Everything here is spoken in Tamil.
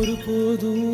ஒருபோதும்